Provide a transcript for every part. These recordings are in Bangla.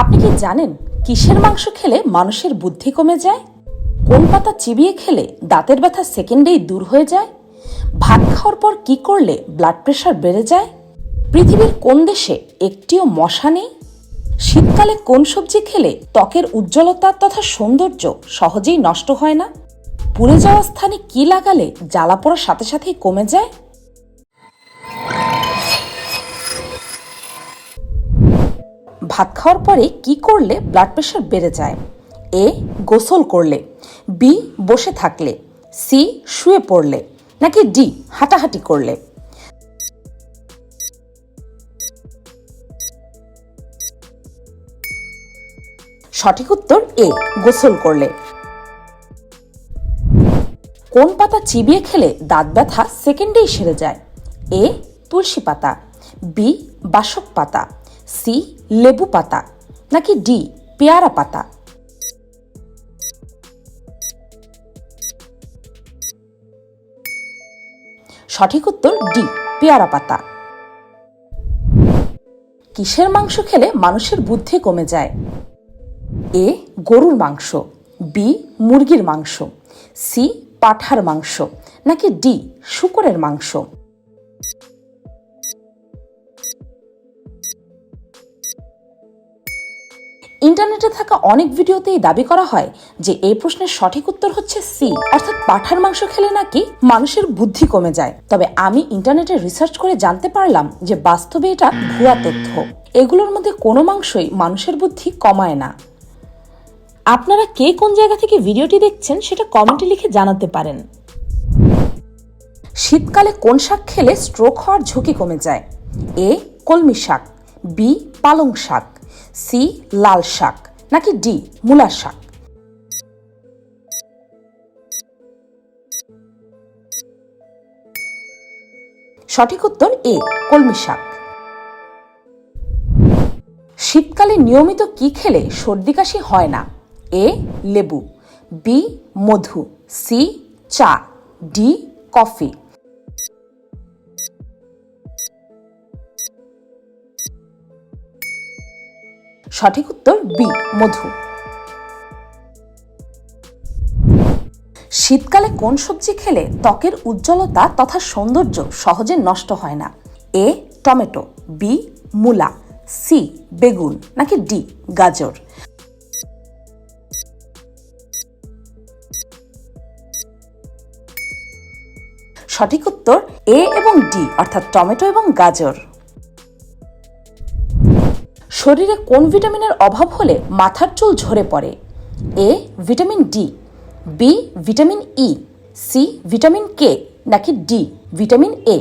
আপনি কি জানেন কিসের মাংস খেলে মানুষের বুদ্ধি কমে যায়? কোন পাতা চিবিয়ে খেলে দাঁতের ব্যথা সেকেন্ডেই দূর হয়ে যায়? ভাত খাওয়ার পর কি করলে ব্লাড প্রেশার বেড়ে যায়? পৃথিবীর কোন দেশে একটিও মশা নেই? শীতকালে কোন সবজি খেলে ত্বকের উজ্জ্বলতা তথা সৌন্দর্য সহজেই নষ্ট হয় না? পুড়ে যাওয়া স্থানে কি লাগালে জ্বালা পড়ার সাথে সাথেই কমে যায়? ভাত খাওয়ার পরে কি করলে ব্লাড প্রেশার বেড়ে যায়? এ, গোসল করলে। বি, বসে থাকলে। সি, শুয়ে পড়লে। নাকি ডি, হাঁটাহাঁটি করলে। সঠিক উত্তর এ, গোসল করলে। কোন পাতা চিবিয়ে খেলে দাঁত ব্যথা সেকেন্ডেই সেরে যায়? এ, তুলসী পাতা। বি, বাসক পাতা। সি লেবু পাতা নাকি ডি পেয়ারা পাতা সঠিক উত্তর ডি পেয়ারা পাতা কিসের মাংস খেলে মানুষের বুদ্ধি কমে যায়? এ, গরুর মাংস, বি, মুরগির মাংস, সি, পাঠার মাংস, নাকি ডি, শুকরের মাংস? ইন্টারনেটে থাকা অনেক ভিডিওতেই দাবি করা হয় যে এই প্রশ্নের সঠিক উত্তর হচ্ছে সি। অর্থাৎ পাঠার মাংস খেলে নাকি মানুষের বুদ্ধি কমে যায়। তবে আমি ইন্টারনেটে রিসার্চ করে জানতে পারলাম যে বাস্তবে এটা ভুয়া তথ্য। এগুলোর মধ্যে কোনো মাংসই মানুষের বুদ্ধি কমায় না। আপনারা কে কোন জায়গা থেকে ভিডিওটি দেখছেন সেটা কমেন্টে লিখে জানাতে পারেন। শীতকালে কোন শাক খেলে স্ট্রোক হওয়ার ঝুঁকি কমে যায়? এ, কলমি শাক, বি, পালং শাক। সি, লাল শাক, নাকি ডি, মূলা শাক? সঠিক উত্তর এ, কলমি শাক। শীতকালে নিয়মিত কি খেলে সর্দি কাশি হয় না? এ, লেবু, বি, মধু, সি, চা, ডি, কফি। সঠিক উত্তর বি, মধু। শীতকালে কোন সবজি খেলে ত্বকের উজ্জ্বলতা তথা সৌন্দর্য সহজে নষ্ট হয় না? এ, টমেটো, বি, মূলা, সি, বেগুন, নাকি ডি, গাজর? সঠিক উত্তর এ এবং ডি, অর্থাৎ টমেটো এবং গাজর। শরীরে কোন ভিটামিনের অভাব হলে মাথার চুল ঝরে পড়ে? A, vitamin D, B, vitamin E, C, vitamin K, নাকি ডি, ভিটামিন এ?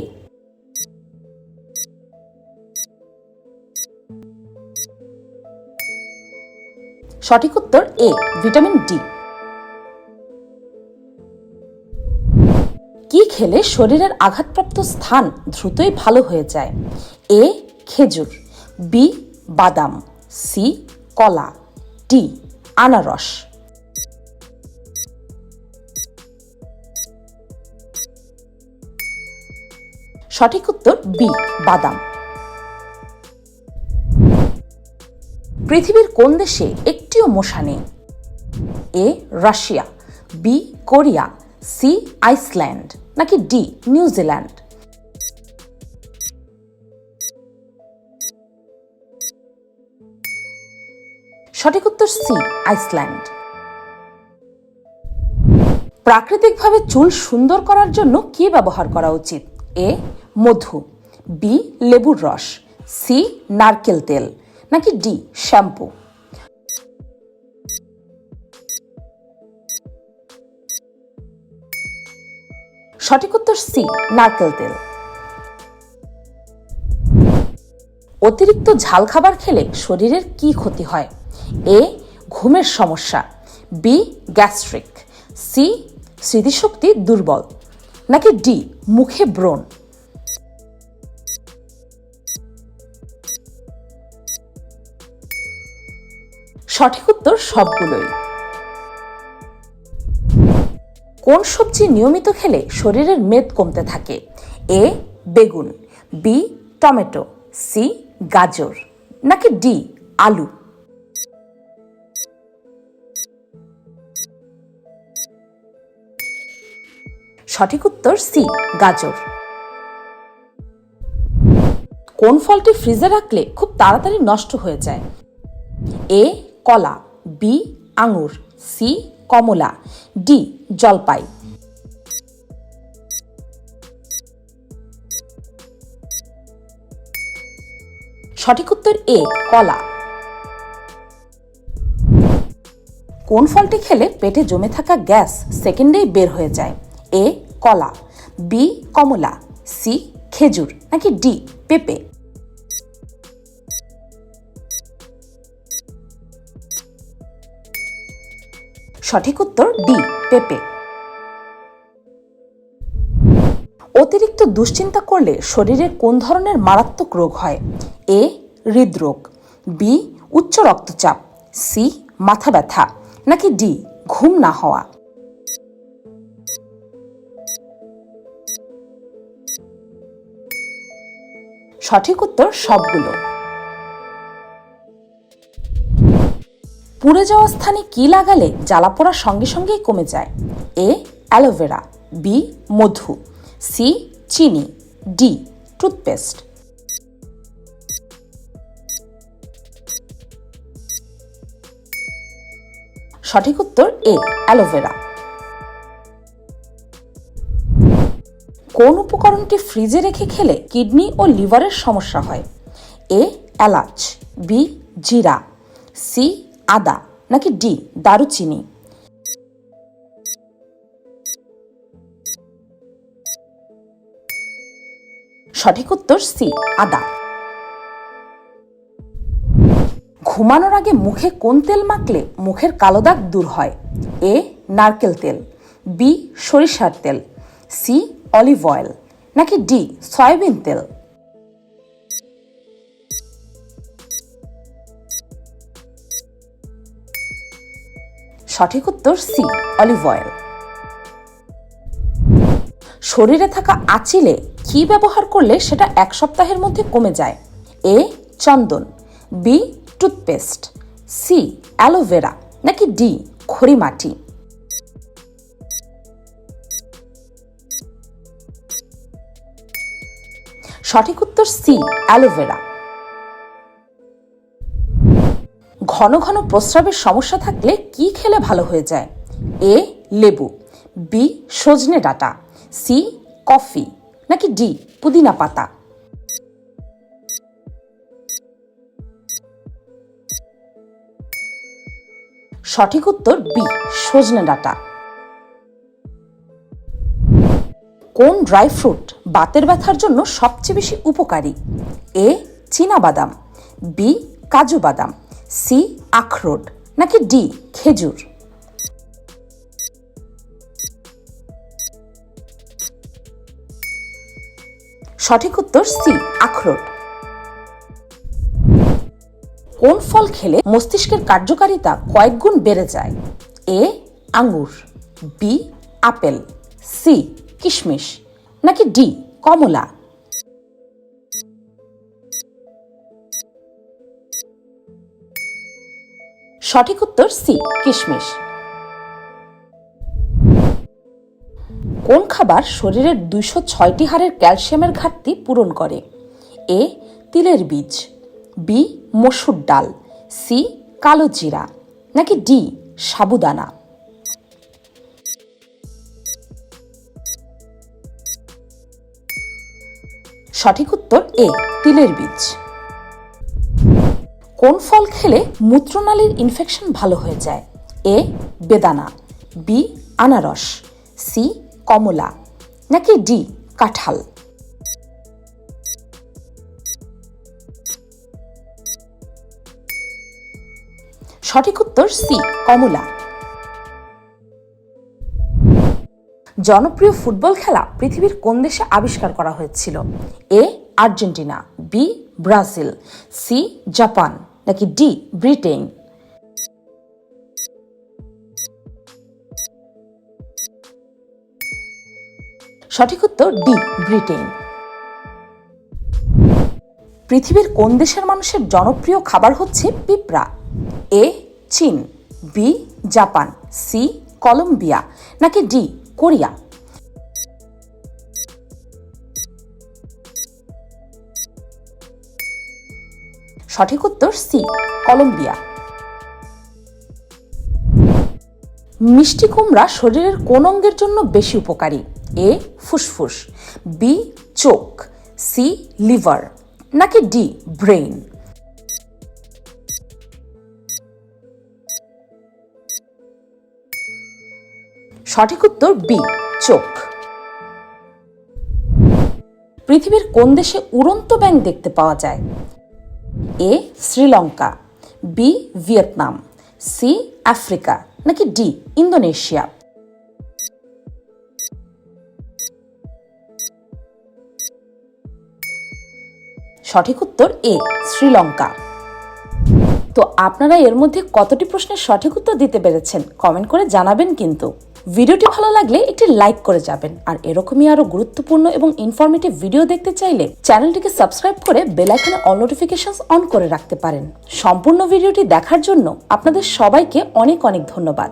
সঠিক উত্তর এ, ভিটামিন ডি। কি খেলে শরীরের আঘাতপ্রাপ্ত স্থান দ্রুতই ভালো হয়ে যায়? এ, খেজুর, বি বাদাম সি কলা ডি আনারস। সঠিক উত্তর বি বাদাম। পৃথিবীর কোন দেশে একটিও মশা নেই? A Russia. B Korea. C Iceland. নাকি ডি নিউজিল্যান্ড? সঠিক উত্তর সি, আইসল্যান্ড। প্রাকৃতিকভাবে চুল সুন্দর করার জন্য কি ব্যবহার করা উচিত? এ, মধু। বি, লেবুর রস। সি, নারকেল তেল। নাকি ডি, শ্যাম্পু। সঠিক উত্তর সি, নারকেল তেল। অতিরিক্ত ঝাল খাবার খেলে শরীরের কি ক্ষতি হয়? এ, ঘুমের সমস্যা, বি, গ্যাস্ট্রিক, সি, স্মৃতিশক্তি দুর্বল, নাকি ডি, মুখে ব্রণ। সঠিক উত্তর সবগুলোই। কোন সবজি নিয়মিত খেলে শরীরের মেদ কমতে থাকে? এ, বেগুন, বি, টমেটো, সি, গাজর, নাকি ডি, আলু? সঠিক উত্তর সি, গাজর। কোন ফলটি ফ্রিজে রাখলে খুব তাড়াতাড়ি নষ্ট হয়ে যায়? এ, কলা, বি, আঙুর, সি, কমলা, ডি, জলপাই। সঠিক উত্তর এ, কলা। কোন ফলটি খেলে পেটে জমে থাকা গ্যাস সেকেন্ডেই বের হয়ে যায়? এ কলা বি কমলা সি খেজুর, নাকি ডি পেঁপে? সঠিক উত্তর ডি পেঁপে। অতিরিক্ত দুশ্চিন্তা করলে শরীরে কোন ধরনের মারাত্মক রোগ হয়? এ হৃদরোগ। বি উচ্চ রক্তচাপ। সি মাথা ব্যথা। নাকি ডি ঘুম না হওয়া? সঠিক উত্তর সবগুলো। পুড়ে যাওয়া স্থানে কি লাগালে জ্বালা পোড়ার সঙ্গে সঙ্গেই কমে যায়? এ, অ্যালোভেরা, বি, মধু, সি, চিনি, ডি, টুথপেস্ট। সঠিক উত্তর এ, অ্যালোভেরা। কোন উপকরণটি ফ্রিজে রেখে খেলে কিডনি ও লিভারের সমস্যা হয়? এ, এলাচ, বি, জিরা, সি, আদা, নাকি ডি, দারুচিনি? সঠিক উত্তর সি, আদা। ঘুমানোর আগে মুখে কোন তেল মাখলে মুখের কালো দাগ দূর হয়? এ, নারকেল তেল, বি, সরিষার তেল, সি অলিভ অয়েল নাকি ডি সয়াবিন তেল? সঠিক উত্তর সি অলিভ অয়েল শরীরে থাকা আচিলে কি ব্যবহার করলে সেটা এক সপ্তাহের মধ্যে কমে যায়? A Chandan. B toothpaste C aloe vera নাকি ডি খড়ি মাটি? সঠিক উত্তর সি অ্যালোভেরা ঘন ঘন প্রস্রাবের সমস্যা থাকলে কি খেলে ভালো হয়ে যায়? এ, লেবু। বি, সজনে ডাটা। C, coffee. নাকি ডি, পুদিনা পাতা। সঠিক উত্তর বি, সজনে ডাটা। কোন ড্রাই ফ্রুট বাতের ব্যথার জন্য সবচেয়ে বেশি উপকারী? এ বাদাম বি কাজু বাদাম সি, আখরোট, নাকি ডি, খেজুর? সঠিক উত্তর সি, আখরোট। কোন ফল খেলে মস্তিষ্কের কার্যকারিতা কয়েক গুণ বেড়ে যায়? এ, আঙ্গুর, বি, আপেল, সি কিশমিশ, নাকি ডি, কমলা? সঠিক উত্তর সি, কিশমিশ। কোন খাবার শরীরের দুইশো ছয়টি হারের ক্যালসিয়ামের ঘাটতি পূরণ করে? এ, তিলের বীজ, বি, মসুর ডাল, সি, কালো জিরা, নাকি ডি, সাবুদানা? সঠিক উত্তর এ, তিলের বীজ। কোন ফল খেলে মূত্রনালীর ইনফেকশন ভালো হয়ে যায়? এ, বেদানা, বি, আনারস, সি, কমলা, নাকি ডি, কাঁঠাল? সঠিক উত্তর সি, কমলা। জনপ্রিয় ফুটবল খেলা পৃথিবীর কোন দেশে আবিষ্কার করা হয়েছিল? A, Argentina, B, Brazil, C, Japan, নাকি ডি, ব্রিটেন? সঠিক উত্তর ডি, ব্রিটেন। পৃথিবীর কোন দেশের মানুষের জনপ্রিয় খাবার হচ্ছে পিঁপড়া? এ, চীন, বি, জাপান, সি, কলম্বিয়া, নাকি ডি কোরিয়া। সঠিক উত্তর সি, কলম্বিয়া। মিষ্টি কুমড়া শরীরের কোন অঙ্গের জন্য বেশি উপকারী? এ, ফুসফুস। বি, চোখ। C, liver. নাকি ডি, ব্রেইন? সঠিক উত্তর বি, চোখ। পৃথিবীর কোন দেশে উড়ন্ত ব্যাঙ দেখতে পাওয়া যায়? A, Sri Lanka, B, Vietnam, C, Africa, নাকি ডি, ইন্দোনেশিয়া? সঠিক উত্তর এ, শ্রীলঙ্কা। তো আপনারা এর মধ্যে কতটি প্রশ্নের সঠিক উত্তর দিতে পেরেছেন? কমেন্ট করে জানাবেন কিন্তু। ভিডিওটি ভালো লাগলে একটি লাইক করে যাবেন। আর এরকমই আরও গুরুত্বপূর্ণ এবং ইনফরমেটিভ ভিডিও দেখতে চাইলে চ্যানেলটিকে সাবস্ক্রাইব করে বেল আইকনে অল নোটিফিকেশনস অন করে রাখতে পারেন। সম্পূর্ণ ভিডিওটি দেখার জন্য আপনাদের সবাইকে অনেক অনেক ধন্যবাদ।